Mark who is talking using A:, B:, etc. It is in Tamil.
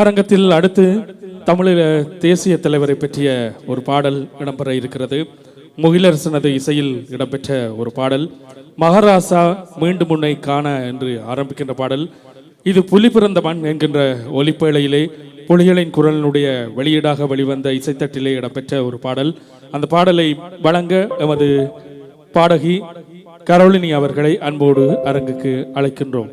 A: அரங்கத்தில் அடுத்து தமிழீழ தேசிய தலைவரை பற்றிய ஒரு பாடல் இடம்பெற இருக்கிறது. முகிலரசனது இசையில் இடம்பெற்ற ஒரு பாடல் மகாராசா மீண்டும் உன்னை காண என்று ஆரம்பிக்கின்ற பாடல். இது புலி பிறந்த மண் என்கின்ற ஒலிப்பேழையிலே புலிகளின் குரலினுடைய வெளியீடாக வெளிவந்த இசைத்தட்டிலே இடம்பெற்ற ஒரு பாடல். அந்த பாடலை வழங்க எமது பாடகி கரோலினி அவர்களை அன்போடு அரங்குக்கு அழைக்கின்றோம்.